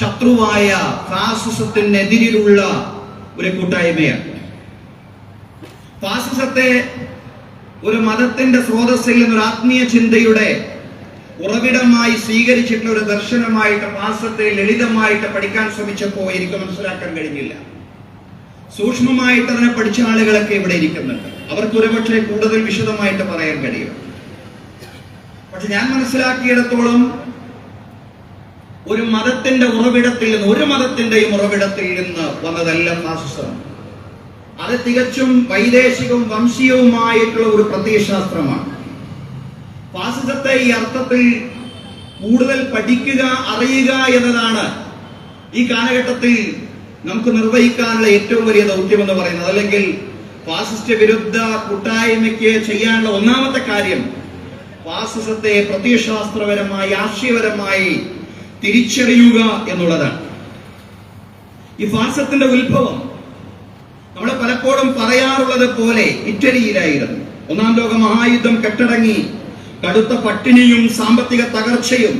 ശത്രുവായ ഫാസിസത്തിനെതിരിലുള്ള ഒരു കൂട്ടായ്മയാണ്. ഫാസിസത്തെ ഒരു മതത്തിന്റെ സ്രോതസ്സിൽ നിന്ന് ഒരു ആത്മീയ ചിന്തയുടെ ഉറവിടമായി സ്വീകരിച്ചിട്ടുള്ള ഒരു ദർശനമായിട്ട് ഫാസത്തെ ലളിതമായിട്ട് പഠിക്കാൻ ശ്രമിച്ചപ്പോൾ എനിക്ക് മനസ്സിലാക്കാൻ കഴിഞ്ഞില്ല. സൂക്ഷ്മമായിട്ട് അതിനെ പഠിച്ച ആളുകളൊക്കെ ഇവിടെ ഇരിക്കുന്നുണ്ട്. അവർക്ക് ഒരുപക്ഷെ കൂടുതൽ വിശദമായിട്ട് പറയാൻ കഴിയും. പക്ഷെ ഞാൻ മനസ്സിലാക്കിയിടത്തോളം ഒരു മതത്തിന്റെ ഉറവിടത്തിൽ നിന്ന് ഒരു മതത്തിന്റെയും ഉറവിടത്തിൽ നിന്ന് വന്നതല്ല ഫാസിസം അത് തികച്ചും വൈദേശികവും വംശീയവുമായിട്ടുള്ള ഒരു പ്രത്യയശാസ്ത്രമാണ്. ഫാസിസത്തെ ഈ അർത്ഥത്തിൽ കൂടുതൽ പഠിക്കുക അറിയുക എന്നതാണ് ഈ കാലഘട്ടത്തിൽ നമുക്ക് നിർവഹിക്കാനുള്ള ഏറ്റവും വലിയ ദൗത്യം എന്ന് പറയുന്നത്. അല്ലെങ്കിൽ ഫാസിസ്റ്റ് വിരുദ്ധ കൂട്ടായ്മയ്ക്ക് ചെയ്യാനുള്ള ഒന്നാമത്തെ കാര്യം ഫാസിസത്തെ പ്രത്യയശാസ്ത്രപരമായി ആശയപരമായി തിരിച്ചറിയുക എന്നുള്ളതാണ്. ഈ ഫാസത്തിന്റെ ഉത്ഭവം നമ്മൾ പലപ്പോഴും പറയാറുള്ളത് പോലെ ഇറ്റലിയിലായിരുന്നു. ഒന്നാം ലോക മഹായുദ്ധം കെട്ടടങ്ങി കടുത്ത പട്ടിണിയും സാമ്പത്തിക തകർച്ചയും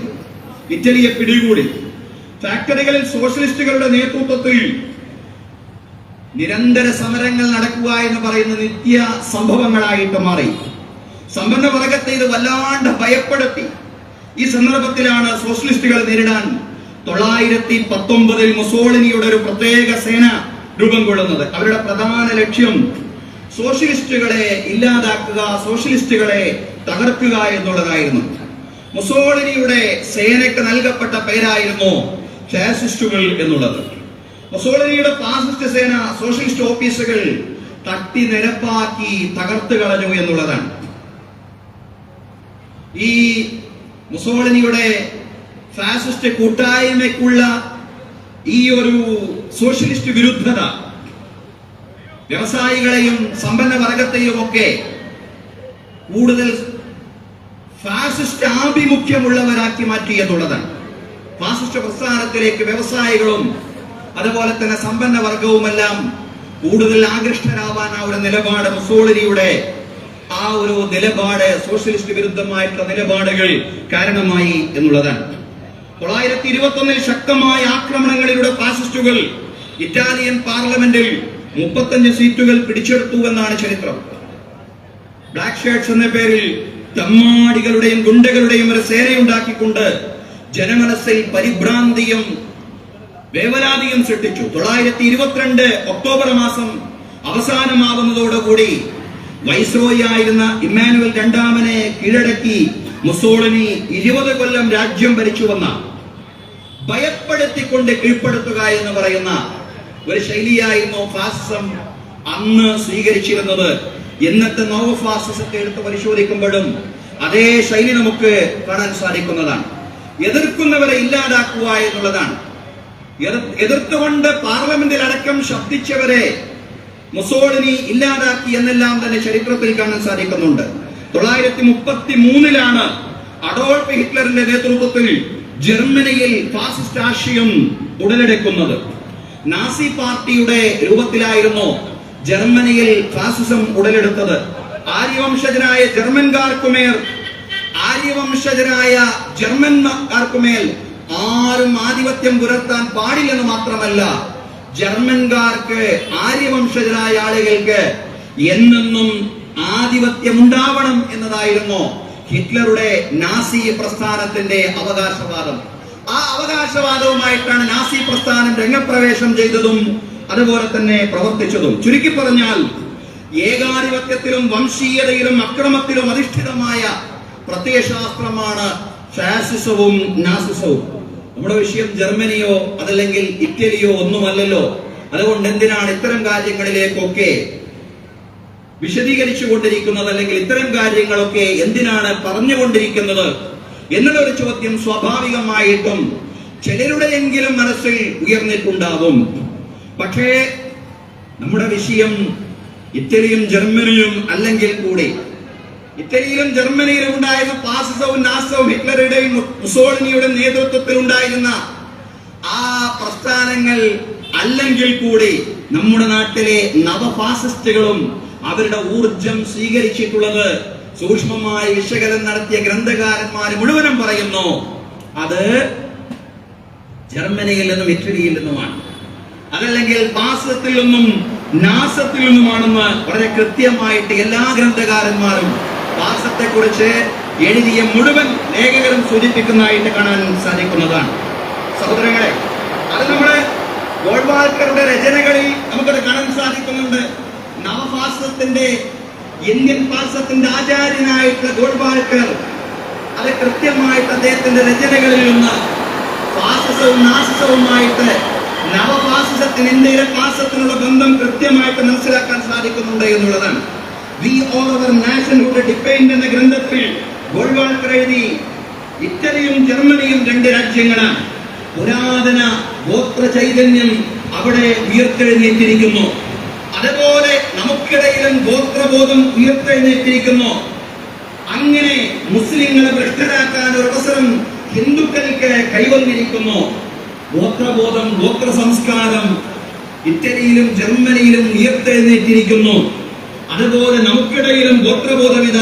ഇറ്റലിയെ പിടികൂടി. ഫാക്ടറികളിൽ സോഷ്യലിസ്റ്റുകളുടെ നേതൃത്വത്തിൽ നിരന്തര സമരങ്ങൾ നടക്കുക എന്ന് പറയുന്ന നിത്യ സംഭവങ്ങളായിട്ട് മാറി. സമ്പന്ന വർഗത്തെ ഇത് വല്ലാണ്ട് ഭയപ്പെടുത്തി. ഈ സന്ദർഭത്തിലാണ് സോഷ്യലിസ്റ്റുകൾ നേരിടാൻ തൊള്ളായിരത്തി പത്തൊമ്പതിൽ മുസോളിനിയുടെ ഒരു പ്രത്യേക സേന രൂപം കൊള്ളുന്നത്. അവരുടെ പ്രധാന ലക്ഷ്യം സോഷ്യലിസ്റ്റുകളെ ഇല്ലാതാക്കുക സോഷ്യലിസ്റ്റുകളെ തകർക്കുക എന്നുള്ളതായിരുന്നു. മുസോളിനിയുടെ സേനയ്ക്ക് നൽകപ്പെട്ട പേരായിരുന്നു ഫാസിസ്റ്റുകൾ എന്നുള്ളത്. മുസോളിനിയുടെ ഫാസിസ്റ്റ് സേന സോഷ്യലിസ്റ്റ് ഓഫീസുകൾ തട്ടി നിരപ്പാക്കി തകർത്ത് കളഞ്ഞു എന്നുള്ളതാണ്. ഈ മുസോളിനിയുടെ ഫാസിസ്റ്റ് കൂട്ടായ്മയ്ക്കുള്ള ഈ ഒരു സോഷ്യലിസ്റ്റ് വിരുദ്ധത വ്യവസായികളെയും സമ്പന്ന വർഗത്തെയും ഒക്കെ കൂടുതൽ ഫാസിസ്റ്റ് ആഭിമുഖ്യമുള്ളവരാക്കി മാറ്റി എന്നുള്ളതാണ്. ഫാസിസ്റ്റ് പ്രസ്ഥാനത്തിലേക്ക് വ്യവസായികളും അതുപോലെ തന്നെ സമ്പന്ന വർഗവുമെല്ലാം കൂടുതൽ ആകൃഷ്ടരാവാൻ ആ ഒരു നിലപാട് മുസോളിനിയുടെ ആ ഒരു നിലപാട് സോഷ്യലിസ്റ്റ് വിരുദ്ധമായിട്ടുള്ള നിലപാടുകൾ കാരണമായി എന്നുള്ളതാണ്. തൊള്ളായിരത്തി ഇരുപത്തി ഒന്നിൽ ശക്തമായ ആക്രമണങ്ങളിലൂടെ ഫാസിസ്റ്റുകൾ ഇറ്റാലിയൻ പാർലമെന്റിൽ മുപ്പത്തഞ്ച് സീറ്റുകൾ പിടിച്ചെടുത്തു എന്നാണ് ചരിത്രം. ബ്ലാക്ക് ഷേർട്സ് എന്ന പേരിൽ തമ്മാടികളുടെയും ഗുണ്ടകളുടെയും ഒരു സേനയുണ്ടാക്കിക്കൊണ്ട് ജനമനസ്സിൽ പരിഭ്രാന്തിയും വേവലാതിയും സൃഷ്ടിച്ചു. തൊള്ളായിരത്തി ഇരുപത്തിരണ്ട് ഒക്ടോബർ മാസം അവസാനമാകുന്നതോടുകൂടി വൈസ്രോയി ആയിരുന്ന ഇമ്മാനുവൽ രണ്ടാമനെ കീഴടക്കി മുസോളിനി ഇരുപത് കൊല്ലം രാജ്യം ഭരിച്ചുവന്ന ഭയപ്പെടുത്തിക്കൊണ്ട് കീഴ്പ്പെടുത്തുക എന്ന് പറയുന്ന ഒരു ശൈലിയായിരുന്നു ഫാസിസം അന്ന് സ്വീകരിച്ചിരുന്നത്. ഇന്നത്തെ നോവ ഫാസിസത്തെ എടുത്ത് പരിശോധിക്കുമ്പോഴും അതേ ശൈലി നമുക്ക് കാണാൻ സാധിക്കുന്നതാണ്. എതിർക്കുന്നവരെ ഇല്ലാതാക്കുക എന്നുള്ളതാണ്. എതിർ- എതിർത്തുകൊണ്ട് പാർലമെന്റിൽ അടക്കം ശബ്ദിച്ചവരെ മുസോളിനി ഇല്ലാതാക്കി എന്നെല്ലാം തന്നെ ചരിത്രത്തിൽ കാണാൻ സാധിക്കുന്നുണ്ട്. തൊള്ളായിരത്തി മുപ്പത്തി മൂന്നിലാണ് അഡോൾഫ് ഹിറ്റ്ലറിന്റെ നേതൃത്വത്തിൽ ജർമ്മനിയിൽ ഫാസിസ്റ്റ് ആശയം ഉടലെടുക്കുന്നത്. നാസി പാർട്ടിയുടെ രൂപത്തിലായിരുന്നു ജർമ്മനിയിൽ ഫാസിസം ഉടലെടുത്തത്. ആര്യവംശജനായ ജർമ്മൻകാർക്കുമേൽ ആര്യവംശജനായ ജർമ്മൻകാർക്കുമേൽ ആരും ആധിപത്യം പുലർത്താൻ പാടില്ലെന്ന് മാത്രമല്ല ജർമ്മൻകാർക്ക് ആര്യവംശജരായ ആളുകൾക്ക് എന്നെന്നും ആധിപത്യം ഉണ്ടാവണം എന്നതായിരുന്നു ഹിറ്റ്ലറുടെ നാസി പ്രസ്ഥാനത്തിന്റെ അവകാശവാദം. ആ അവകാശവാദവുമായിട്ടാണ് നാസി പ്രസ്ഥാനം രംഗപ്രവേശം ചെയ്തതും അതുപോലെ തന്നെ പ്രവർത്തിച്ചതും. ചുരുക്കി പറഞ്ഞാൽ ഏകാധിപത്യത്തിലും വംശീയതയിലും അക്രമത്തിലും അധിഷ്ഠിതമായ പ്രത്യയശാസ്ത്രമാണ് ഫാസിസവും നാസിസവും. നമ്മുടെ വിഷയം ജർമ്മനിയോ അതല്ലെങ്കിൽ ഇറ്റലിയോ ഒന്നുമല്ലല്ലോ. അതുകൊണ്ട് എന്തിനാണ് ഇത്തരം കാര്യങ്ങളിലേക്കൊക്കെ വിശദീകരിച്ചു കൊണ്ടിരിക്കുന്നത് അല്ലെങ്കിൽ ഇത്തരം കാര്യങ്ങളൊക്കെ എന്തിനാണ് പറഞ്ഞുകൊണ്ടിരിക്കുന്നത് എന്നുള്ളൊരു ചോദ്യം സ്വാഭാവികമായിട്ടും ചിലരുടെയെങ്കിലും മനസ്സിൽ ഉയർന്നിട്ടുണ്ടാവും. പക്ഷേ നമ്മുടെ വിഷയം ഇറ്റലിയും ജർമ്മനിയും അല്ലെങ്കിൽ കൂടി ഇറ്റലിയിലും ജർമ്മനിയിലും ഉണ്ടായിരുന്ന ഫാസിസവും നാസവും ഹിറ്റ്ലറുടെയും മുസോളിനിയുടെ നേതൃത്വത്തിൽ ഉണ്ടായിരുന്ന ആ പ്രസ്ഥാനങ്ങൾ അല്ലെങ്കിൽ കൂടി നമ്മുടെ നാട്ടിലെ നവഫാസിസ്റ്റുകളും അവരുടെ ഊർജം സ്വീകരിച്ചിട്ടുള്ളത് സൂക്ഷ്മമായി വിശകലനം നടത്തിയ ഗ്രന്ഥകാരന്മാർ മുഴുവനും പറയുന്നു അത് ജർമ്മനിയിൽ നിന്നും ഇറ്റലിയിൽ നിന്നുമാണ്. അതല്ലെങ്കിൽ പാസത്തിൽ നിന്നും നാസത്തിൽ നിന്നുമാണെന്ന് വളരെ കൃത്യമായിട്ട് എല്ലാ ഗ്രന്ഥകാരന്മാരും പാസത്തെ കുറിച്ച് എഴുതിയ മുഴുവൻ ലേഖകരും സൂചിപ്പിക്കുന്നതായിട്ട് കാണാൻ സാധിക്കുന്നതാണ്. സഹോദരങ്ങളെ അത് നമ്മുടെ ഗോൾവാൾക്കറുടെ രചനകളിൽ നമുക്കത് കാണാൻ സാധിക്കുന്നുണ്ട്. നവഭാസത്തിന്റെ ഇന്ത്യൻ ഭാസത്തിന്റെ ആചാര്യനായിട്ടുള്ള ഗോൾവാൾക്കർ അത് കൃത്യമായിട്ട് അദ്ദേഹത്തിന്റെ രചനകളിൽ നിന്ന് ഫാസിസവും നാസിസവുമായിട്ട് നവഫാസിസത്തിന് ഇന്ത്യയിലെ ഫാസിസത്തിനുള്ള ബന്ധം കൃത്യമായിട്ട് മനസ്സിലാക്കാൻ സാധിക്കുന്നുണ്ട് എന്നുള്ളതാണ്. We or our nationhood depend എന്ന ഗ്രന്ഥത്തിൽ ഗോൾവാൾക്കർ എഴുതി ഇറ്റലിയും ജർമ്മനിയും രണ്ട് രാജ്യങ്ങളാണ്. പുരാതന ഗോത്ര ചൈതന്യം അവിടെ ഉയർത്തെഴുന്നേറ്റിരിക്കുന്നു. അതുപോലെ നമുക്കിടയിലും ഗോത്രബോധം ഉയർത്തെഴുന്നേറ്റിരിക്കുന്നു. അങ്ങനെ മുസ്ലിങ്ങളെ ഭ്രഷ്ടരാക്കാൻ ഒരു അവസരം ഹിന്ദുക്കൾക്ക് കൈവന്നിരിക്കുന്നു. ഗോത്രബോധം ഗോത്ര സംസ്കാരം ഇറ്റലിയിലും ജർമ്മനിയിലും ഉയർത്തെഴുന്നേറ്റിരിക്കുന്നു. അതുപോലെ നമുക്കിടയിലും ഗോത്രബോധമിത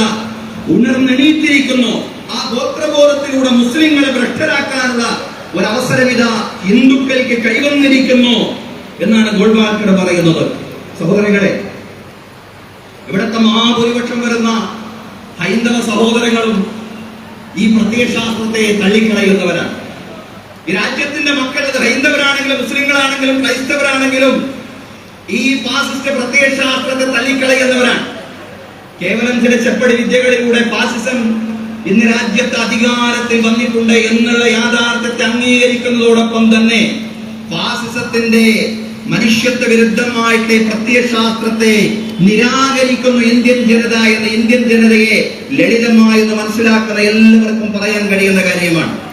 ഉണർന്നെണീറ്റിരിക്കുന്നു. ആ ഗോത്രബോധത്തിലൂടെ മുസ്ലിങ്ങളെ ഭ്രഷ്ടരാക്കാനുള്ള ഒരു അവസരം ഹിന്ദുക്കൾക്ക് കൈവന്നിരിക്കുന്നു എന്നാണ് ഗോൾവാൾക്കർ പറയുന്നത്. സഹോദരങ്ങളെ ഇവിടുത്തെ മഹാഭൂരിപക്ഷം വരുന്ന ഹൈന്ദവ സഹോദരങ്ങളും ഈ പ്രത്യയശാസ്ത്രത്തെ തള്ളിക്കളയുന്നവരാണ്. ഈ രാജ്യത്തിന്റെ മക്കൾ ഹൈന്ദവരാണെങ്കിലും മുസ്ലിങ്ങളാണെങ്കിലും ക്രൈസ്തവരാണെങ്കിലും ഈ ഫാസിസ്റ്റ് പ്രത്യയശാസ്ത്രത്തെ തള്ളിക്കളയുന്നവരാണ്. കേവലം ചില ചെപ്പടി വിദ്യകളിലൂടെ ഫാസിസം ഇന്ന് രാജ്യത്ത് അധികാരത്തിൽ വന്നിട്ടുണ്ട് എന്നുള്ള യാഥാർത്ഥ്യത്തെ അംഗീകരിക്കുന്നതോടൊപ്പം തന്നെ ഫാസിസത്തിന്റെ മനുഷ്യത്വ വിരുദ്ധമായിട്ട് പ്രത്യയശാസ്ത്രത്തെ നിരാകരിക്കുന്നു ഇന്ത്യൻ ജനത എന്ന ഇന്ത്യൻ ജനതയെ ലളിതമായി മനസ്സിലാക്കുന്ന എല്ലാവർക്കും പറയാൻ കഴിയുന്ന കാര്യമാണ്.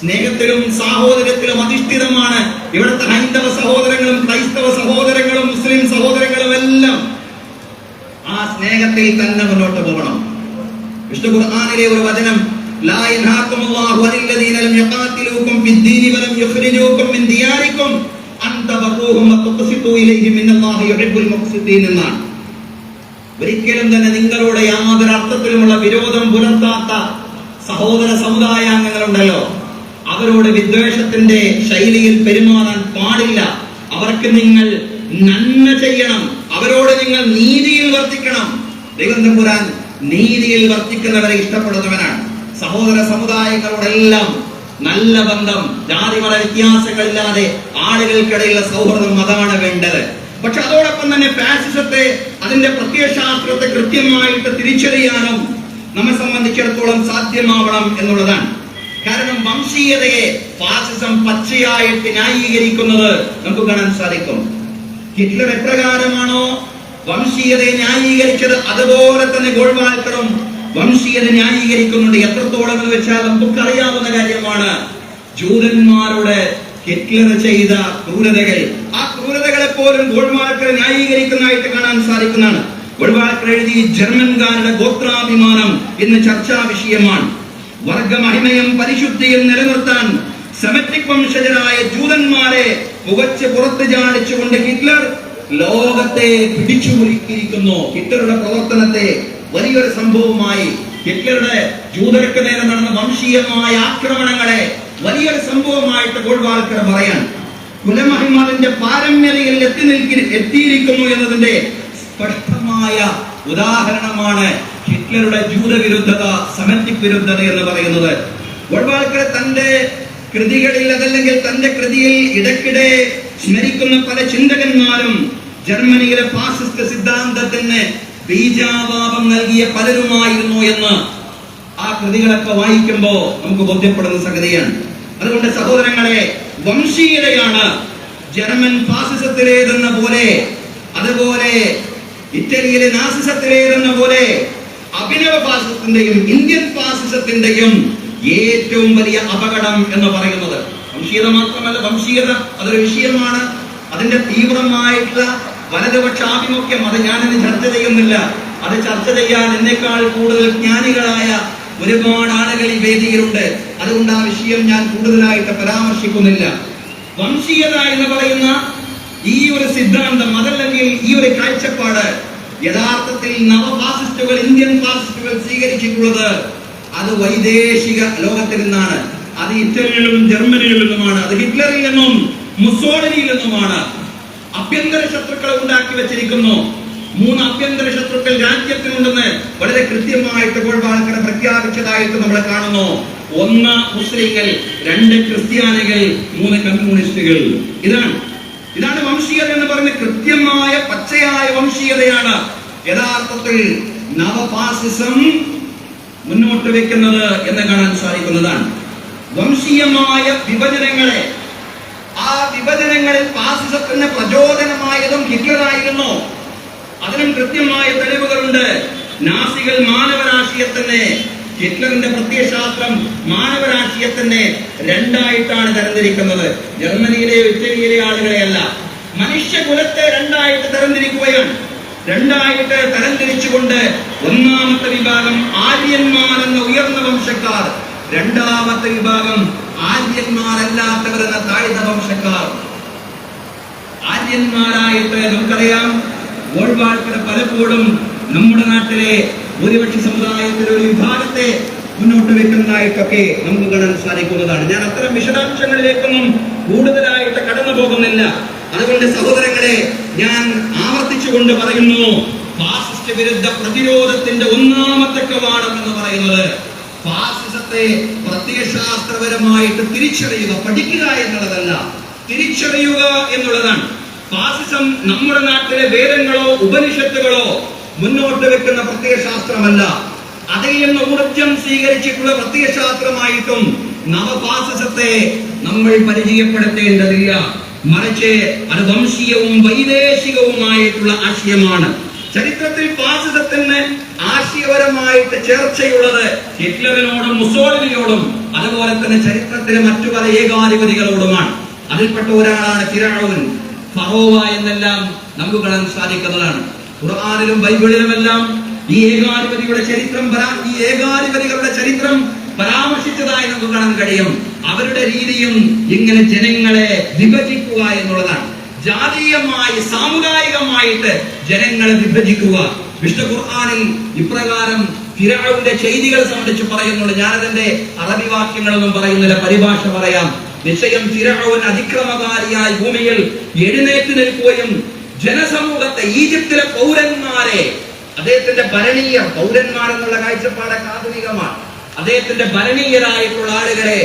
സ്നേഹത്തിലും സാഹോദര്യത്തിലും അധിഷ്ഠിതമാണ് ഇവിടുത്തെ ഹൈന്ദവ സഹോദരങ്ങളും ക്രൈസ്തവ സഹോദരങ്ങളും മുസ്ലിം സഹോദരങ്ങളും എല്ലാം ആ സ്നേഹത്തിൽ തന്നെ മുന്നോട്ട് പോകണം. വിഷ്ണു ഖുർആാനിലെ ഒരു വചനം ഒരിക്കലും തന്നെ നിങ്ങളുടെ യാതൊരു അർത്ഥത്തിലുമുള്ള വിരോധം പുലർത്താത്ത സഹോദര സമുദായാംഗങ്ങളുണ്ടല്ലോ. അവരോട് വിദ്വേഷത്തിന്റെ ശൈലിയിൽ പെരുമാറാൻ പാടില്ല. അവർക്ക് നിങ്ങൾ നന്മ ചെയ്യണം. അവരോട് നിങ്ങൾ നീതിയിൽ വർത്തിക്കണം. ദൈവന്തപുരാൻ നീതിയിൽ വർത്തിക്കുന്നവരെ ഇഷ്ടപ്പെടുന്നവനാണ്. സഹോദര സമുദായങ്ങളോടെല്ലാം നല്ല ബന്ധം ജാതിമത വ്യത്യാസങ്ങളില്ലാതെ ആളുകൾക്കിടയിലുള്ള സൗഹൃദം അതാണ് വേണ്ടത്. പക്ഷെ അതോടൊപ്പം തന്നെ ഫാസിസത്തെ അതിന്റെ പ്രത്യയശാസ്ത്രത്തെ കൃത്യമായിട്ട് തിരിച്ചറിയാനും നമ്മെ സംബന്ധിച്ചിടത്തോളം സാധ്യമാവണം എന്നുള്ളതാണ്. കാരണം വംശീയതയെ ഫാസിസം പച്ചയായിട്ട് ന്യായീകരിക്കുന്നത് നമുക്ക് കാണാൻ സാധിക്കും. ഹിറ്റ്ലർ എപ്രകാരമാണോ വംശീയതയെ ന്യായീകരിച്ചത്? അതുപോലെ തന്നെ ഗോൾവാൾക്കറും വംശീയത ന്യായീകരിക്കുന്നുണ്ട്. എത്രത്തോളം എന്ന് വെച്ചാൽ നമുക്ക് അറിയാവുന്ന കാര്യമാണ്. ജൂതന്മാരുടെ ഹിറ്റ്ലർ ചെയ്ത ക്രൂരതകൾ. ആ ക്രൂരതകളെ പോലും ഗോൾവാൾക്കർ ന്യായീകരിക്കുന്നതായിട്ട് കാണാൻ സാധിക്കുന്നതാണ്. ഗോൾവാൾക്കർ എഴുതി ജർമ്മൻകാരുടെ ഗോത്രാഭിമാനം ഇന്ന് ചർച്ചാ വിഷയമാണ്. വർഗമഹിമയും പരിശുദ്ധിയും നിലനിർത്താൻ സെമറ്റിക് വംശജരായ ജൂതന്മാരെ പുകച്ച് പുറത്ത് ചാടിച്ചുകൊണ്ട് ഹിറ്റ്ലർ ലോകത്തെ പിടിച്ചു കുലുക്കിയിരിക്കുന്നു ഹിറ്റ്ലറുടെ പ്രവർത്തനത്തെ വലിയൊരു സംഭവമായി ഹിറ്റ്ലറുടെ ജൂതർക്ക് നേരെ നടന്ന വംശീയമായ ആക്രമണങ്ങളെ വലിയൊരു സംഭവമായിട്ട് ഗോൾവാൾക്കർ പറയാൻ കുലമഹിമാവിന്റെ പാരമ്യതയിൽ എത്തി നിൽക്കി എത്തിയിരിക്കുന്നു എന്നതിന്റെ സ്പഷ്ടമായ ഉദാഹരണമാണ് ഹിറ്റ്ലറുടെ ജൂതവിരുദ്ധത സമറ്റിക് വിരുദ്ധത എന്ന് പറയുന്നത്. ഗോൾവാൾക്കർ തന്റെ കൃതികളിൽ അതല്ലെങ്കിൽ തന്റെ കൃതിയിൽ ഇടയ്ക്കിടെ സ്മരിക്കുന്ന പല ചിന്തകന്മാരും ജർമ്മനിയിലെ ഫാസിസ്റ്റ് സിദ്ധാന്തത്തിന് ബീജാഭാവം നൽകിയ പലരുമായിരുന്നു എന്ന് ആ കൃതികളൊക്കെ വായിക്കുമ്പോൾ നമുക്ക് ബോധ്യപ്പെടുന്ന സംഗതിയാണ്. അതുകൊണ്ട് സഹോദരങ്ങളെ വംശീയതയാണ് ജർമ്മൻ ഫാസിസത്തിലേതെന്ന പോലെ അതുപോലെ ഇറ്റലിയിലെ നാസിസത്തിലേതെന്ന പോലെ അഭിനവ ഫാസിസത്തിന്റെയും ഇന്ത്യൻ ഫാസിസത്തിന്റെയും ഏറ്റവും വലിയ അപകടം എന്ന് പറയുന്നത് വംശീയത മാത്രമല്ല വംശീയത അതൊരു വിഷയമാണ്. അതിന്റെ തീവ്രമായിട്ടുള്ള വലതുപക്ഷ ആഭിമുഖ്യം അത് ഞാനിന്ന് ചർച്ച ചെയ്യുന്നില്ല. അത് ചർച്ച ചെയ്യാൻ എന്നെക്കാൾ കൂടുതൽ ജ്ഞാനികളായ ഒരുപാട് ആളുകൾ ഈ വേദിയിലുണ്ട്. അതുകൊണ്ട് ആ വിഷയം ഞാൻ കൂടുതലായിട്ട് പരാമർശിക്കുന്നില്ല. വംശീയത എന്ന് പറയുന്ന ഈ ഒരു സിദ്ധാന്തം അതല്ലെങ്കിൽ ഈ ഒരു കാഴ്ചപ്പാട് യഥാർത്ഥത്തിൽ നവഫാസിസ്റ്റുകൾ ഇന്ത്യൻ ഫാസിസ്റ്റുകൾ സ്വീകരിച്ചിട്ടുള്ളത് അത് വൈദേശിക ലോകത്തിൽ നിന്നാണ്. അത് ഇറ്റലിയിലും ജർമ്മനിയിൽ നിന്നുമാണ് അത് ഹിറ്റ്ലറിൽ നിന്നും മുസോളിനിയിൽ നിന്നുമാണ്. ആഭ്യന്തര ശത്രുക്കളെ ഉണ്ടാക്കി വെച്ചിരിക്കുന്നു. മൂന്ന് അഭ്യന്തര ശത്രുക്കൾ രാജ്യത്തിനുണ്ടെന്ന് വളരെ കൃത്യമായിട്ട് ഗോൾവാൾക്കർ പ്രഖ്യാപിച്ചതായിട്ട് നമ്മൾ കാണുന്നു. ഒന്ന് മുസ്ലിങ്ങൾ രണ്ട് ക്രിസ്ത്യാനികൾ മൂന്ന് കമ്മ്യൂണിസ്റ്റുകൾ. ഇതാണ് ഇതാണ് വംശീയത എന്ന് പറയുന്ന കൃത്യമായ പച്ചയായ വംശീയതയാണ്. യഥാർത്ഥത്തിൽ നവഫാസിസം മുന്നോട്ട് വെക്കുന്നത് എന്ന് കാണാൻ സാധിക്കുന്നതാണ്. വംശീയമായ വിഭജനങ്ങളെ ആ വിഭജനങ്ങളിൽ ഫാസിസത്തിന് പ്രചോദനമായതും ഹിറ്റ്ലറായിരുന്നു. അതിനും കൃത്യമായ തെളിവുകളുണ്ട്. നാസികൾ മാനവരാശിയത്തിനെ ഹിറ്റ്ലറിന്റെ പ്രത്യയശാസ്ത്രം തന്നെ രണ്ടായിട്ടാണ് തരംതിരിക്കുന്നത്. ജർമ്മനിയിലെ ഇറ്റലിയിലെ ആളുകളെയല്ല മനുഷ്യകുലത്തെ രണ്ടായിട്ട് തരംതിരിക്കുകയാണ്. രണ്ടായിട്ട് തരംതിരിച്ചുകൊണ്ട് ഒന്നാമത്തെ വിഭാഗം ആര്യന്മാർ എന്ന ഉയർന്ന വംശക്കാർ. രണ്ടാമത്തെ വിഭാഗം ആര്യന്മാരല്ലാത്തവർ എന്ന താഴ്ന്ന വംശക്കാർ. ആര്യന്മാരായിട്ട് നമുക്കറിയാം ഗോൾവാൾക്കർ പലപ്പോഴും നമ്മുടെ നാട്ടിലെ ഭൂരിപക്ഷ സമുദായത്തിലെ ഒരു വിഭാഗത്തെ മുന്നോട്ട് വെക്കുന്നതായിട്ടൊക്കെ നമുക്ക് കാണാൻ സാധിക്കുന്നതാണ്. ഞാൻ അത്തരം വിശദാംശങ്ങളിലേക്കൊന്നും കൂടുതലായിട്ട് കടന്നു പോകുന്നില്ല. അതുകൊണ്ട് സഹോദരങ്ങളെ ഞാൻ ആവർത്തിച്ചുകൊണ്ട് പറയുന്നു ഫാസിസ്റ്റ് വിരുദ്ധ പ്രതിരോധത്തിന്റെ ഒന്നാമത്തെ കവാടം എന്ന് പറയുന്നത് ഫാസിസത്തെ പ്രത്യയശാസ്ത്രപരമായിട്ട് തിരിച്ചറിയുക പഠിക്കുക എന്നുള്ളതല്ല തിരിച്ചറിയുക എന്നുള്ളതാണ്. ഫാസിസം നമ്മുടെ നാട്ടിലെ വേദങ്ങളോ ഉപനിഷത്തുകളോ മുന്നോട്ട് വെക്കുന്ന പ്രത്യയശാസ്ത്രമല്ല. അതിൽ നിന്ന് ഊർജം സ്വീകരിച്ചിട്ടുള്ള പ്രത്യയശാസ്ത്രമായിട്ടും നവഫാസിസത്തെ നമ്മൾ പരിചയപ്പെടുത്തേണ്ടതില്ല. മറിച്ച് അത് വംശീയവും വൈദേശികവുമായിട്ടുള്ള ആശയമാണ്. ചരിത്രത്തിൽ ഫാസിസത്തിന് ആശയപരമായിട്ട് ചേർച്ചയുള്ളത് ഹിറ്റ്ലറിനോടും മുസോളിനിയോടും അതുപോലെ തന്നെ ചരിത്രത്തിലെ മറ്റു പല ഏകാധിപതികളോടുമാണ്. അതിൽപ്പെട്ട ഒരാളാണ് തിരാഴവൻ ഫറോവ എന്നെല്ലാം നമുക്ക് കാണാൻ സാധിക്കുന്നതാണ്. ഖുർആാനിലും ബൈബിളിലുമെല്ലാം ഈ ഏകാധിപതിയുടെ ചരിത്രം ഈ ഏകാധിപതികളുടെ ചരിത്രം പരാമർശിച്ചതായി നമുക്ക് കാണാൻ കഴിയും. അവരുടെ രീതിയും ഇങ്ങനെ ജനങ്ങളെ വിഭജിക്കുക എന്നുള്ളതാണ്. ജാതീയമായി സാമുദായികമായിട്ട് ജനങ്ങളെ വിഭജിക്കുക. വിഷ്ണു ഖുർആാനിൽ ഇപ്രകാരം ഫിറാവിന്റെ ചെയ്തികൾ സംബന്ധിച്ച് പറയുന്നുണ്ട്. ഞാനതിന്റെ അറബി വാക്യങ്ങളൊന്നും പറയുന്നില്ല. പരിഭാഷ പറയാം. നിശ്ചയം ഫിറാവൻ അതിക്രമകാരിയായി ഭൂമിയിൽ എഴുന്നേറ്റ് നിൽക്കുകയും ജനസമൂഹത്തെ ഈജിപ്തിലെ പൗരന്മാരെ അദ്ദേഹത്തിന്റെ ഭരണീയ പൗരന്മാരെന്നുള്ള കാഴ്ചപ്പാടൊക്കെ ആധുനികമാണ്. അദ്ദേഹത്തിന്റെ ഭരണീയരായിട്ടുള്ള ആളുകളെ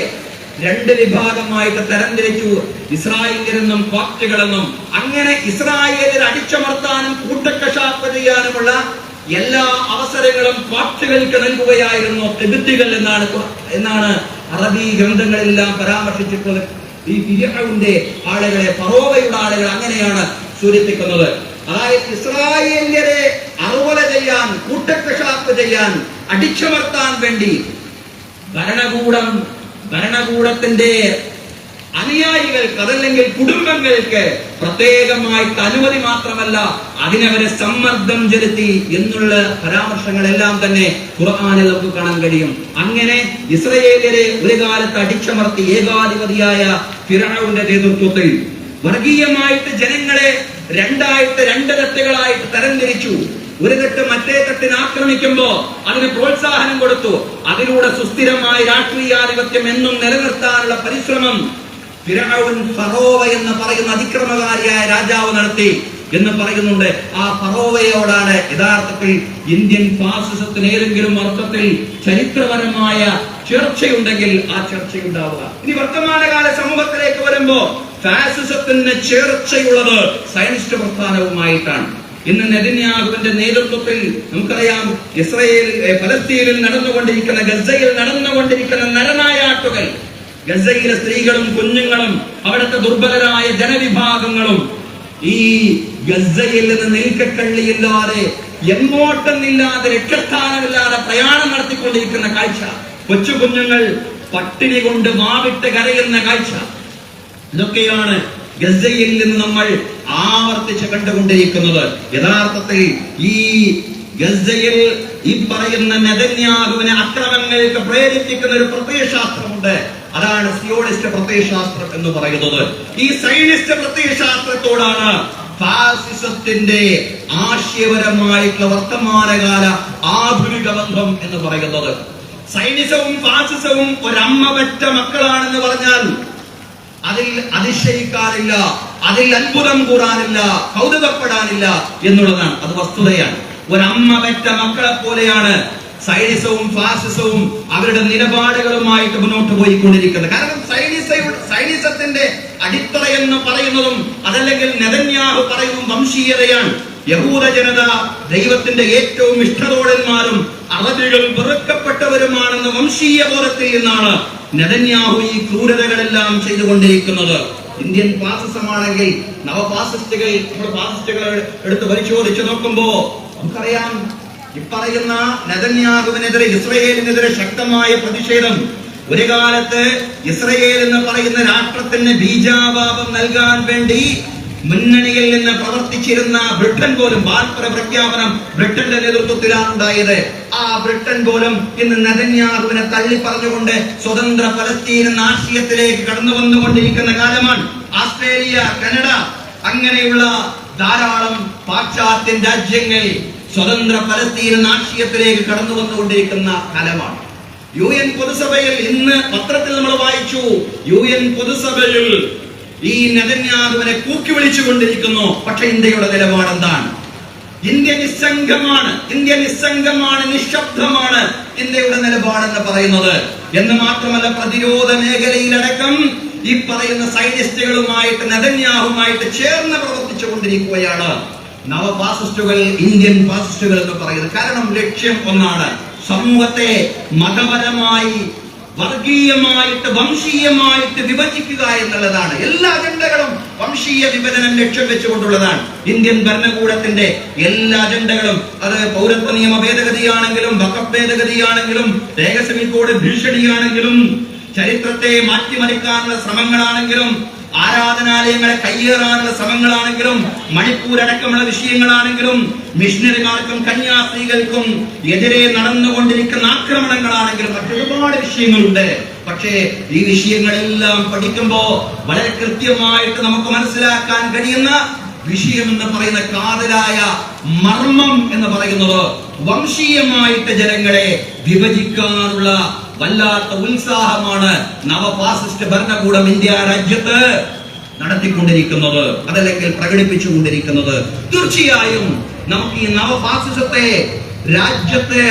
രണ്ട് വിഭാഗമായിട്ട് തരംതിരിച്ചു. ഇസ്രായേലിനെന്നും കോപ്റ്റുകളെന്നും അങ്ങനെ ഇസ്രായേലിൽ അടിച്ചമർത്താനും കൂട്ടക്കശാപ്പ് ചെയ്യാനുമുള്ള എല്ലാ അവസരങ്ങളും കോപ്റ്റുകൾക്ക് നൽകുകയായിരുന്നു തെബിത്തികൾ എന്നാണ് എന്നാണ് അറബി ഗ്രന്ഥങ്ങളെല്ലാം പരാമർശിച്ചിട്ടുള്ളത്. ഈ ഫിരിഹൗന്റെ ആളുകളെ പറോവയുടെ ആളുകൾ അങ്ങനെയാണ് സൂചിപ്പിക്കുന്നത് അതായത് ഇസ്രായേലിയരെ അറുവല ചെയ്യാൻ കൂട്ടക്കശാപ്പ് ചെയ്യാൻ അടിച്ചമർത്താൻ വേണ്ടി ഭരണകൂടം ഭരണകൂടത്തിന്റെ അനുയായികൾക്ക് അതല്ലെങ്കിൽ കുടുംബങ്ങൾക്ക് പ്രത്യേകമായിട്ട് അനുമതി മാത്രമല്ല അതിനവരെ സമ്മർദ്ദം ചെലുത്തി എന്നുള്ള പരാമർശങ്ങളെല്ലാം തന്നെ ഖുർആാനിൽ നമുക്ക് കാണാൻ കഴിയും. അങ്ങനെ ഇസ്രയേലിയരെ ഒരു കാലത്ത് അടിച്ചമർത്തി ഏകാധിപതിയായ ഫിറൌന്റെ നേതൃത്വത്തിൽ വർഗീയമായിട്ട് ജനങ്ങളെ രണ്ടായിട്ട് രണ്ട് തട്ടുകളായിട്ട് തരംതിരിച്ചു. ഒരു തട്ട് മറ്റേ തട്ടിനെ ആക്രമിക്കുമ്പോ അതിന് പ്രോത്സാഹനം കൊടുത്തു. അതിലൂടെ സുസ്ഥിരമായ രാഷ്ട്രീയാധിപത്യം എന്നും നിലനിർത്താനുള്ള പരിശ്രമം എന്ന് പറയുന്ന അതിക്രമകാരിയായ രാജാവ് നടത്തി എന്ന് പറയുന്നുണ്ട്. ആ ഫറോവയോടാണ് യഥാർത്ഥത്തിൽ ഇന്ത്യൻ ഫാസിസത്തിന് ഏതെങ്കിലും അർത്ഥത്തിൽ ചരിത്രപരമായ ചർച്ചയുണ്ടെങ്കിൽ ആ ചർച്ചയുണ്ടാവുക. ഇനി വർത്തമാനകാല സമൂഹത്തിലേക്ക് വരുമ്പോ ഫാസിസത്തിന് ചേർച്ചയുള്ളത് സയനിസ്റ്റ് പ്രസ്ഥാനവുമായിട്ടാണ്. ഇന്ന് നെതിന്യാഹുവിന്റെ നേതൃത്വത്തിൽ നമുക്കറിയാം ഇസ്രയേൽ ഫലസ്തീനിൽ നടന്നുകൊണ്ടിരിക്കുന്ന ഗസയിൽ നടന്നുകൊണ്ടിരിക്കുന്ന നരനായാട്ടുകൾ. ഗസയിലെ സ്ത്രീകളും കുഞ്ഞുങ്ങളും അവിടുത്തെ ദുർബലരായ ജനവിഭാഗങ്ങളും ഈ ഗസയിൽ നിന്ന് നീക്കക്കള്ളിയില്ലാതെ എങ്ങോട്ടെന്നില്ലാതെ രക്ഷസ്ഥാനമില്ലാതെ പ്രയാണം നടത്തിക്കൊണ്ടിരിക്കുന്ന കാഴ്ച. കൊച്ചു കുഞ്ഞുങ്ങൾ പട്ടിണി കൊണ്ട് മാവിട്ട് കരയുന്ന കാഴ്ച. ഇതൊക്കെയാണ് ഗസയിൽ നിന്ന് നമ്മൾ ആവർത്തിച്ച് കണ്ടുകൊണ്ടിരിക്കുന്നത്. യഥാർത്ഥത്തിൽ ഈ ഗസയിൽ ഈ പറയുന്ന നെതന്യാഹുവിനെ അക്രമങ്ങൾക്ക് പ്രേരിപ്പിക്കുന്ന ഒരു പ്രത്യയശാസ്ത്രമുണ്ട്. അതാണ് സിയോണിസ്റ്റ് പ്രത്യയശാസ്ത്രം എന്ന് പറയുന്നത്. ഈ സൈനിസ്റ്റ് പ്രത്യയശാസ്ത്രത്തോടാണ് ഫാസിസത്തിന്റെ ആശയപരമായിട്ടുള്ള വർത്തമാനകാല ആധുനിക ബന്ധം എന്ന് പറയുന്നത്. സൈനിസവും ഫാസിസവും ഒരമ്മ പറ്റ മക്കളാണെന്ന് പറഞ്ഞാൽ അതിൽ അതിശയിക്കാനില്ല അതിൽ അത്ഭുതം കൂടാനില്ല കൗതുകപ്പെടാനില്ല എന്നുള്ളതാണ്. അത് വസ്തുതയാണ്. ഒരമ്മ പെറ്റ മക്കളെ പോലെയാണ് സൈനിസവും ഫാസിസവും അവരുടെ നിലപാടുകളുമായിട്ട് മുന്നോട്ട് പോയിക്കൊണ്ടിരിക്കുന്നത്. കാരണം സൈനിസ സൈനിസത്തിന്റെ അടിത്തറ എന്ന് പറയുന്നതും അതല്ലെങ്കിൽ നെതന്യാഹു പറയുന്നതും വംശീയതയാണ്. യഹൂദ ജനത ദൈവത്തിന്റെ ഏറ്റവും ഇഷ്ടതോടന്മാരും അറബികൾ വെറുക്കപ്പെട്ടവരുമാണെന്ന വംശീയ ബോധത്തിൽ നിന്നാണ് നെതന്യാഹു ഈ ക്രൂരതകളെല്ലാം ചെയ്തുകൊണ്ടിരിക്കുന്നത്. ഇന്ത്യൻ ഫാസിസമാണെങ്കിൽ നവഫാസിസ്റ്റുകൾ നമ്മുടെ ഫാസിസ്റ്റുകൾ എടുത്ത് പരിശോധിച്ചു നോക്കുമ്പോ നമുക്കറിയാം ഇപ്പറയുന്ന നെതന്യാഹുവിനെതിരെ ഇസ്രയേലിനെതിരെ ശക്തമായ പ്രതിഷേധം. ഒരു കാലത്ത് ഇസ്രയേൽ എന്ന് പറയുന്ന രാഷ്ട്രത്തിന് ബീജാപാപം നൽകാൻ വേണ്ടി മുന്നണിയിൽ നിന്ന് പ്രവർത്തിച്ചിരുന്ന ബ്രിട്ടൻ പോലും ബാൽപ്പുര പ്രഖ്യാപനം ബ്രിട്ടന്റെ നേതൃത്വത്തിലാണ് ഉണ്ടായത് ആ ബ്രിട്ടൻ പോലും ഇന്ന് നെതന്യാഹുവിനെ തള്ളി പറഞ്ഞുകൊണ്ട് സ്വതന്ത്ര പലസ്തീൻ എന്ന ആശയത്തിലേക്ക് കടന്നു വന്നുകൊണ്ടിരിക്കുന്ന കാലമാണ്. ആസ്ട്രേലിയ കനഡ അങ്ങനെയുള്ള ധാരാളം പാശ്ചാത്യൻ രാജ്യങ്ങൾ സ്വതന്ത്ര പലസ്തീൻ എന്ന ആശയത്തിലേക്ക് കടന്നു വന്നുകൊണ്ടിരിക്കുന്ന കാലമാണ്. യു എൻ പൊതുസഭയിൽ ഇന്ന് പത്രത്തിൽ നമ്മൾ വായിച്ചു യു എൻ പൊതുസഭയിൽ ഈ നെതന്യാഹുവിനെ കൂക്കി വിളിച്ചുകൊണ്ടിരിക്കുന്നു. പക്ഷെ ഇന്ത്യയുടെ നിലപാട് എന്താണ് ഇന്ത്യ നിസ്സംഗമാണ്. ഇന്ത്യ നിസ്സംഗമാണ് നിശബ്ദമാണ് ഇന്ത്യയുടെ നിലപാടെന്ന് പറയുന്നത്. എന്ന് മാത്രമല്ല പ്രതിരോധ മേഖലയിലടക്കം ഈ പറയുന്ന സൈനിസ്റ്റുകളുമായിട്ട് നെതന്യാഹുമായിട്ട് ചേർന്ന് പ്രവർത്തിച്ചു കൊണ്ടിരിക്കുകയാണ് നവഫാസിസ്റ്റുകൾ ഇന്ത്യൻ ഫാസിസ്റ്റുകൾ എന്ന് പറയുന്നത്. കാരണം ലക്ഷ്യം ഒന്നാണ്. സമൂഹത്തെ മതപരമായി വർഗീയമായിട്ട് വംശീയമായിട്ട് വിഭജിക്കുക എന്നുള്ളതാണ്. എല്ലാ അജണ്ടകളും വംശീയ വിഭജനം ലക്ഷ്യം വെച്ചുകൊണ്ടുള്ളതാണ്. ഇന്ത്യൻ ഭരണകൂടത്തിന്റെ എല്ലാ അജണ്ടകളും അത് പൗരത്വ നിയമ ഭേദഗതിയാണെങ്കിലും വഖഫ് ഭേദഗതിയാണെങ്കിലും രേഖസമിക്കോട് ഭീഷണിയാണെങ്കിലും ചരിത്രത്തെ മാറ്റിമറിക്കാനുള്ള ശ്രമങ്ങളാണെങ്കിലും ആരാധനാലയങ്ങളെ കയ്യേറാനുള്ള ശ്രമങ്ങളാണെങ്കിലും മണിപ്പൂർ അടക്കമുള്ള വിഷയങ്ങളാണെങ്കിലും മിഷണറിമാർക്കും കന്യാസ്ത്രീകൾക്കും എതിരെ നടന്നുകൊണ്ടിരിക്കുന്ന ആക്രമണങ്ങളാണെങ്കിലും മറ്റൊരുപാട് വിഷയങ്ങളുണ്ട്. പക്ഷേ ഈ വിഷയങ്ങളെല്ലാം പഠിക്കുമ്പോ വളരെ കൃത്യമായിട്ട് നമുക്ക് മനസ്സിലാക്കാൻ കഴിയുന്ന വിഷയം എന്ന് പറയുന്ന കാതലായ മർമ്മം എന്ന് പറയുന്നത് വംശീയമായിട്ട് ജനങ്ങളെ വിഭജിക്കാനുള്ള വല്ലാത്ത ഉത്സാഹമാണ് നവഫാസിസ്റ്റ് ഭരണകൂടം ഇന്ത്യ രാജ്യത്ത് നടത്തിക്കൊണ്ടിരിക്കുന്നത് അതല്ലെങ്കിൽ പ്രകടിപ്പിച്ചുകൊണ്ടിരിക്കുന്നത്. തീർച്ചയായും നമുക്ക് ഈ നവഫാസിസത്തെ രാജ്യത്തെ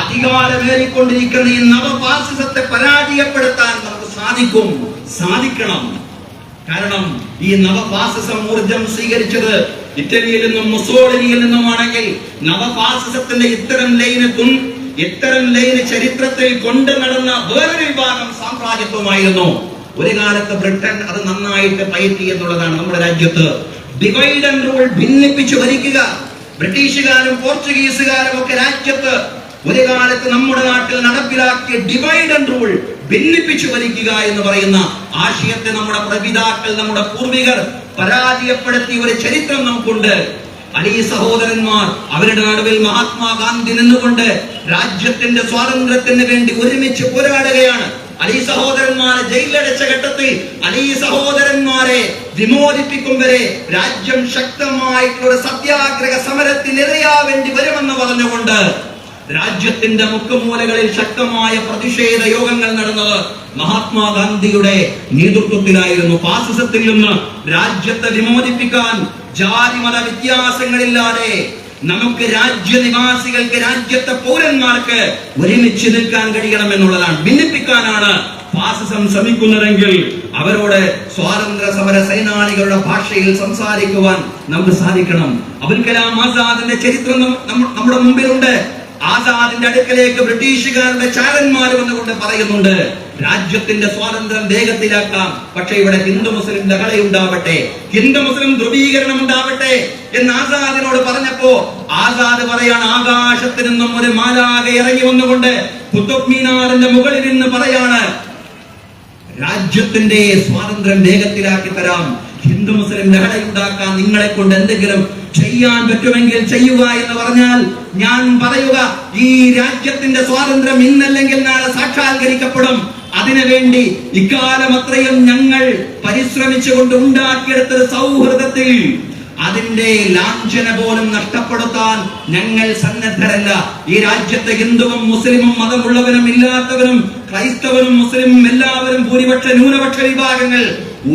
അധികാരമേറിക്കൊണ്ടിരിക്കുന്ന ഈ നവഫാസിസത്തെ പരാജയപ്പെടുത്താൻ നമുക്ക് സാധിക്കും സാധിക്കണം. കാരണം ഈ നവഫാസിസം ഊർജം സ്വീകരിച്ചത് ഇറ്റലിയിൽ നിന്നും മുസോളിനിയിൽ നിന്നുമാണെങ്കിൽ നവഫാസിസത്തിന്റെ ഇത്തരം ലൈനത്തും ഇത്തരം ലൈന് ചരിത്രത്തിൽ കൊണ്ടു നടന്ന വേറൊരു വിഭാഗം സാമ്രാജ്യത്വമായിരുന്നു. ഒരു കാലത്ത് ബ്രിട്ടൻ അത് നന്നായിട്ട് പയറ്റി എന്നുള്ളതാണ് നമ്മുടെ രാജ്യത്ത്. ഡിവൈഡ് ആൻഡ് റൂൾ ഭിന്നിപ്പിച്ചു ഭരിക്കുക. ബ്രിട്ടീഷുകാരും പോർച്ചുഗീസുകാരും ഒക്കെ രാജ്യത്ത് ഒരു കാലത്ത് നമ്മുടെ നാട്ടിൽ നടപ്പിലാക്കിയ ഡിവൈഡ് ആൻഡ് റൂൾ ഭിന്നിപ്പിച്ചു ഭരിക്കുക എന്ന് പറയുന്ന ആശയത്തെ നമ്മുടെ പ്രപിതാക്കൾ നമ്മുടെ പൂർവികർ പരാജയപ്പെടുത്തിയ ഒരു ചരിത്രം നമുക്കുണ്ട്. അലി സഹോദരന്മാർ അവരുടെ നടുവിൽ മഹാത്മാഗാന്ധി നിന്നുകൊണ്ട് രാജ്യത്തിന്റെ സ്വാതന്ത്ര്യത്തിന് വേണ്ടി ഒരുമിച്ച് പോരാടുകയാണ്. അലി സഹോദരന്മാരെ ജയിലിലടച്ച ഘട്ടത്തിൽ അലി സഹോദരന്മാരെ വിമോചിപ്പിക്കും വരെ രാജ്യം ശക്തമായിട്ടുള്ള സത്യാഗ്രഹ സമരത്തിൽ ഇരയാവേണ്ടി വരുമെന്ന് പറഞ്ഞുകൊണ്ട് രാജ്യത്തിന്റെ മുക്കുമൂലകളിൽ ശക്തമായ പ്രതിഷേധ യോഗങ്ങൾ നടന്നത് മഹാത്മാഗാന്ധിയുടെ നേതൃത്വത്തിലായിരുന്നു. ഫാസിസത്തിൽ നിന്ന് രാജ്യത്തെ വിമോചിപ്പിക്കാൻ ജാതി മത വ്യത്യാസങ്ങളില്ലാതെ നമുക്ക് രാജ്യനിവാസികൾക്ക് രാജ്യത്തെ പൗരന്മാർക്ക് ഒരുമിച്ച് നിൽക്കാൻ കഴിയണം എന്നുള്ളതാണ് ഭിന്നിപ്പിക്കാനാണ് ഫാസിസം ശ്രമിക്കുന്നതെങ്കിൽ അവരോട് സ്വാതന്ത്ര്യ സമര സേനാനികളുടെ ഭാഷയിൽ സംസാരിക്കുവാൻ നമുക്ക് സാധിക്കണം. അബുൽ കലാം ആസാദിന്റെ ചരിത്രം നമ്മുടെ മുമ്പിലുണ്ട്. ആസാദിന്റെ അടുക്കലേക്ക് ബ്രിട്ടീഷുകാരുടെ ചാരന്മാർ വന്നുകൊണ്ട് പറയുന്നുണ്ട് രാജ്യത്തിന്റെ സ്വാതന്ത്ര്യം വേഗത്തിലാക്കാം പക്ഷെ ഇവിടെ ഹിന്ദു മുസ്ലിം ലഹളയുണ്ടാവട്ടെ ഹിന്ദു മുസ്ലിം ധ്രുവീകരണം ഉണ്ടാവട്ടെ എന്ന് ആസാദിനോട് പറഞ്ഞപ്പോ ആസാദ് പറയാണ് ആകാശത്തിൽ നിന്നും ഒരു മാലാക ഇറങ്ങി വന്നുകൊണ്ട് കുത്തുബ് മീനാറിന്റെ മുകളിൽ നിന്ന് പറയാണ് രാജ്യത്തിന്റെ സ്വാതന്ത്ര്യം വേഗത്തിലാക്കി തരാം ഹിന്ദു മുസ്ലിം ലഹളയുണ്ടാക്കാൻ നിങ്ങളെ കൊണ്ട് എന്തെങ്കിലും ചെയ്യാൻ പറ്റുമെങ്കിൽ ചെയ്യുക എന്ന് പറഞ്ഞാൽ ഞാൻ പറയുക ഈ രാജ്യത്തിന്റെ സ്വാതന്ത്ര്യം ഇന്നല്ലെങ്കിൽ നാളെ സാക്ഷാത്കരിക്കപ്പെടും. അതിനുവേണ്ടി ഇക്കാലം അത്രയും ഞങ്ങൾ പരിശ്രമിച്ചുകൊണ്ട് ഉണ്ടാക്കിയെടുത്തൊരു സൗഹൃദത്തിൽ അതിന്റെ ലാഞ്ചന പോലും നഷ്ടപ്പെടുത്താൻ ഞങ്ങൾ സന്നദ്ധരല്ല. ഈ രാജ്യത്തെ ഹിന്ദുവും മുസ്ലിമും മതമുള്ളവനും ഇല്ലാത്തവരും ക്രൈസ്തവനും മുസ്ലിമും എല്ലാവരും ഭൂരിപക്ഷ ന്യൂനപക്ഷ വിഭാഗങ്ങൾ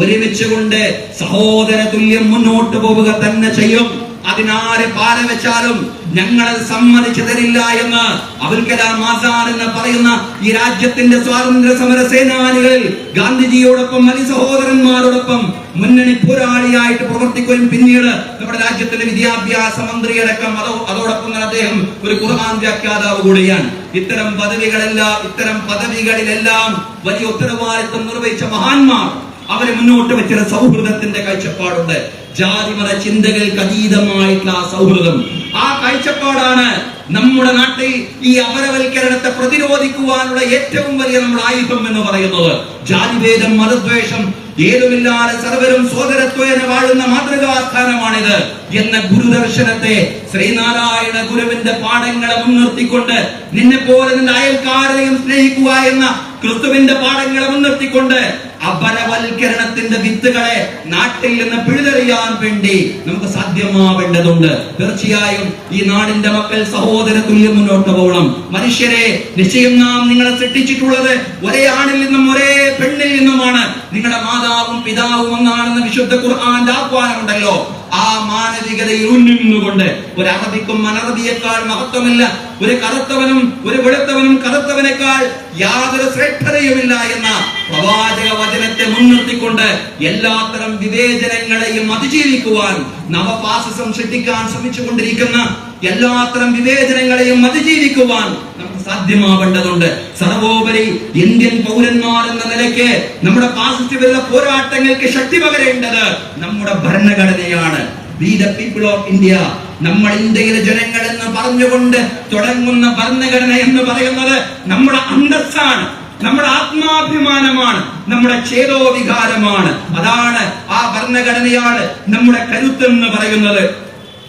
ഒരുമിച്ച് കൊണ്ട് സഹോദര തുല്യം മുന്നോട്ട് പോവുക തന്നെ ചെയ്യും. അതിനാര് പാല വെച്ചാലും ഞങ്ങളത് സമ്മതിച്ചു തരില്ല എന്ന് അബുൽ കലാം ആസാദ് എന്ന് പറയുന്ന ഈ രാജ്യത്തിന്റെ സ്വാതന്ത്ര്യ സമര സേനാനികളിൽ ഗാന്ധിജിയോടൊപ്പം അലി സഹോദരന്മാരോടൊപ്പം മുന്നണി പോരാളിയായിട്ട് പ്രവർത്തിക്കുകയും പിന്നീട് നമ്മുടെ രാജ്യത്തിന്റെ വിദ്യാഭ്യാസ മന്ത്രിയടക്കം അതോ അതോടൊപ്പം തന്നെ അദ്ദേഹം ഒരു ഖുർആൻ വ്യാഖ്യാതാവ് കൂടിയാണ്. ഇത്തരം പദവികളെല്ലാം ഇത്തരം പദവികളിലെല്ലാം വലിയ ഉത്തരവാദിത്വം നിർവഹിച്ച മഹാന്മാർ അവർ മുന്നോട്ട് വെച്ചൊരു സൗഹൃദത്തിന്റെ കാഴ്ചപ്പാടുണ്ട്. ജാതിമത ചിന്തകൾക്ക് അതീതമായിട്ടുള്ള സൗഹൃദം. ആ കാഴ്ചപ്പാടാണ് നമ്മുടെ നാട്ടിൽ ഈ അപരവൽക്കരണത്തെ പ്രതിരോധിക്കുവാനുള്ള ഏറ്റവും വലിയ നമ്മുടെ ആയുധം എന്ന് പറയുന്നത്. ജാതിഭേദം മതദ്വേഷം ഏതുമില്ലാതെ സർവരും സോദരത്വേന വാഴുന്ന മാതൃകാസ്ഥാനമാണിത് എന്ന ഗുരുദർശനത്തെ ശ്രീനാരായണ ഗുരുവിന്റെ പാഠങ്ങളെ മുൻനിർത്തിക്കൊണ്ട് നിന്നെ പോലെ നിന്റെ അയൽക്കാരെയും സ്നേഹിക്കുക എന്ന ക്രിസ്തുവിന്റെ പാഠങ്ങളെ മുൻനിർത്തിക്കൊണ്ട് അപരവൽക്കരണത്തിന്റെ വിത്തുകളെ നാട്ടിൽ നിന്ന് പിഴുതെറിയാൻ വേണ്ടി നമുക്ക് സാധ്യമാവേണ്ടതുണ്ട്. തീർച്ചയായും ഈ നാടിന്റെ മക്കൾ സഹോദര തുല്യം മുന്നോട്ട് പോകണം. മനുഷ്യരെ നിശ്ചയം നാം നിങ്ങളെ സൃഷ്ടിച്ചിട്ടുള്ളത് ഒരേ ആണിൽ നിന്നും ഒരേ പെണ്ണിൽ നിന്നുമാണ്. നിങ്ങളുടെ മാതാവും പിതാവും ഒന്നാണെന്ന് വിശുദ്ധ ഖുർആന്റെ ആഹ്വാനമുണ്ടല്ലോ. ആ മാനവികതയിൽ ഉന്നിന്നുകൊണ്ട് ഒരു അറബിക്കും അനറബിയേക്കാൾ മഹത്വമില്ല. ഒരു കറുത്തവനും ഒരു വെളുത്തവനും കറുത്തവനേക്കാൾ യാതൊരു ശ്രേഷ്ഠതയുമില്ല എന്ന പ്രവാചക വചനത്തെ മുൻനിർത്തിക്കൊണ്ട് എല്ലാത്തരം വിവേചനങ്ങളെയും അതിജീവിക്കുവാൻ നവപാസസം സൃഷ്ടിക്കാൻ ശ്രമിച്ചുകൊണ്ടിരിക്കുന്ന എല്ലാത്തരം വിവേചനങ്ങളെയും അതിജീവിക്കുവാൻ നമുക്ക് സാധ്യമാവേണ്ടതുണ്ട്. സർവോപരി ഇന്ത്യൻ പൗരന്മാർ എന്ന നിലയ്ക്ക് നമ്മുടെ പാസിസ്റ്റ് വിരുദ്ധ പോരാട്ടങ്ങൾക്ക് ശക്തി പകരേണ്ടത് നമ്മുടെ ഭരണഘടനയാണ്. പീപ്പിൾ ഓഫ് ഇന്ത്യ നമ്മൾ ഇന്ത്യയിലെ ജനങ്ങൾ എന്ന് പറഞ്ഞുകൊണ്ട് തുടങ്ങുന്ന ഭരണഘടന എന്ന് പറയുന്നത് നമ്മുടെ അന്തസ്സാണ്. നമ്മുടെ ആത്മാഭിമാനമാണ് നമ്മുടെ ചേതോ വികാരമാണ് അതാണ് ആ ഭരണഘടനയാണ് നമ്മുടെ കരുത്തെന്ന് പറയുന്നത്.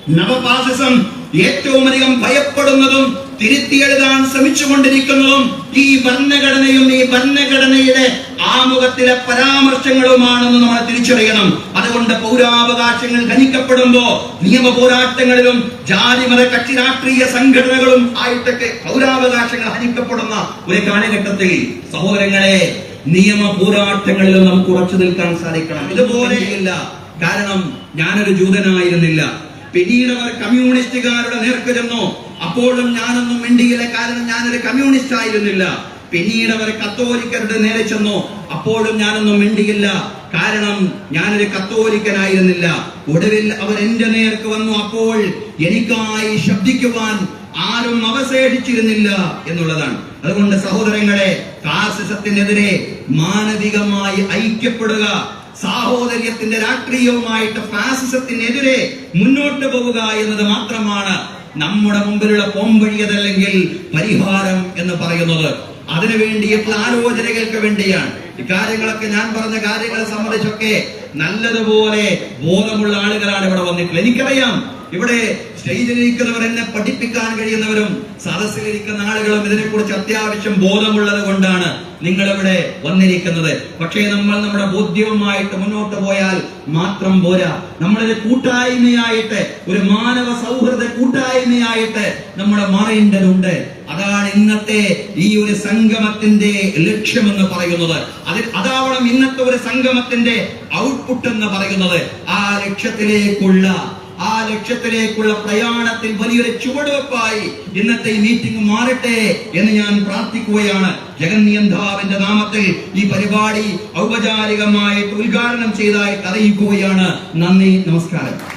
നവപാസിസം ഏറ്റവും അധികം ഭയപ്പെടുന്നതും തിരുത്തിയെഴുതാൻ ശ്രമിച്ചുകൊണ്ടിരിക്കുന്നതും ഈ ഭരണഘടനയും ഈ ഭരണഘടനയുടെ ആമുഖത്തിലെ പരാമർശങ്ങളുമാണെന്ന് നമ്മൾ തിരിച്ചറിയണം. അതുകൊണ്ട് പൗരാവകാശങ്ങൾ ഖനിക്കപ്പെടുമ്പോ നിയമ പോരാട്ടങ്ങളിലും ജാതിമത കക്ഷി രാഷ്ട്രീയ സംഘടനകളും ആയിട്ടൊക്കെ പൗരാവകാശങ്ങൾ ഹനിക്കപ്പെടുന്ന ഒരു കാലഘട്ടത്തിൽ സഹോദരങ്ങളെ നിയമ പോരാട്ടങ്ങളിലും നമുക്ക് ഉറച്ചു നിൽക്കാൻ സാധിക്കണം. ഇതുപോലെ ഇല്ല. കാരണം ഞാനൊരു ജൂതനായിരുന്നില്ല. പിന്നീട് അവർ കമ്മ്യൂണിസ്റ്റുകാരുടെ നേർക്ക് ചെന്നു. അപ്പോഴും ഞാനൊന്നും മിണ്ടിയില്ല. കാരണം ഞാനൊരു കമ്മ്യൂണിസ്റ്റ് ആയിരുന്നില്ല പിന്നീട് അവർ കത്തോലിക്കരുടെ നേരെ ചെന്നു. അപ്പോഴും ഞാനൊന്നും മിണ്ടിയില്ല. കാരണം ഞാനൊരു കത്തോലിക്കനായിരുന്നില്ല. ഒടുവിൽ അവർ എന്റെ നേർക്ക് വന്നു. അപ്പോൾ എനിക്കായി ശബ്ദിക്കുവാൻ ആരും അവശേഷിച്ചിരുന്നില്ല എന്നുള്ളതാണ്. അതുകൊണ്ട് സഹോദരങ്ങളെ കാസിസത്തിനെതിരെ മാനവികമായി ഐക്യപ്പെടുക സാഹോദര്യത്തിന്റെ രാഷ്ട്രീയവുമായിട്ട് ഫാസിസത്തിനെതിരെ മുന്നോട്ട് പോവുക എന്നത് മാത്രമാണ് നമ്മുടെ മുമ്പിലുള്ള പോംവഴിയതല്ലെങ്കിൽ പരിഹാരം എന്ന് പറയുന്നത്. അതിനുവേണ്ടി എത്ര ആലോചനകൾക്ക് വേണ്ടിയാണ്. ഇക്കാര്യങ്ങളൊക്കെ ഞാൻ പറഞ്ഞ കാര്യങ്ങളെ സംബന്ധിച്ചൊക്കെ നല്ലതുപോലെ ബോധമുള്ള ആളുകളാണ് ഇവിടെ വന്നിട്ടുള്ളത്. എനിക്കറിയാം ഇവിടെ സ്റ്റേജിലിരിക്കുന്നവർ എന്നെ പഠിപ്പിക്കാൻ കഴിയുന്നവരും സദസ്സിലിരിക്കുന്ന ആളുകളും ഇതിനെക്കുറിച്ച് അത്യാവശ്യം ബോധമുള്ളത് കൊണ്ടാണ് നിങ്ങൾ ഇവിടെ വന്നിരിക്കുന്നത്. പക്ഷേ നമ്മൾ നമ്മുടെ ബോധ്യവുമായിട്ട് മുന്നോട്ട് പോയാൽ മാത്രം പോരാ. നമ്മളൊരു കൂട്ടായ്മയായിട്ട് ഒരു മാനവ സൗഹൃദ കൂട്ടായ്മയായിട്ട് നമ്മൾ മാറേണ്ടതുണ്ട്. അതാണ് ഇന്നത്തെ ഈ ഒരു സംഗമത്തിന്റെ ലക്ഷ്യമെന്ന് പറയുന്നത്. അതിൽ അതാവണം ഇന്നത്തെ ഒരു സംഗമത്തിന്റെ ഔട്ട്പുട്ട് എന്ന് പറയുന്നത്. ആ ലക്ഷ്യത്തിലേക്കുള്ള ആ ലക്ഷ്യത്തിലേക്കുള്ള പ്രയാണത്തിൽ വലിയൊരു ചുവടുവെപ്പായി ഇന്നത്തെ ഈ മീറ്റിംഗ് മാറട്ടെ എന്ന് ഞാൻ പ്രാർത്ഥിക്കുകയാണ്. ജഗന്നിയന്താവിന്റെ നാമത്തിൽ ഈ പരിപാടി ഔപചാരികമായിട്ട് ഉദ്ഘാടനം ചെയ്തായിട്ട് അറിയിക്കുകയാണ്. നന്ദി നമസ്കാരം.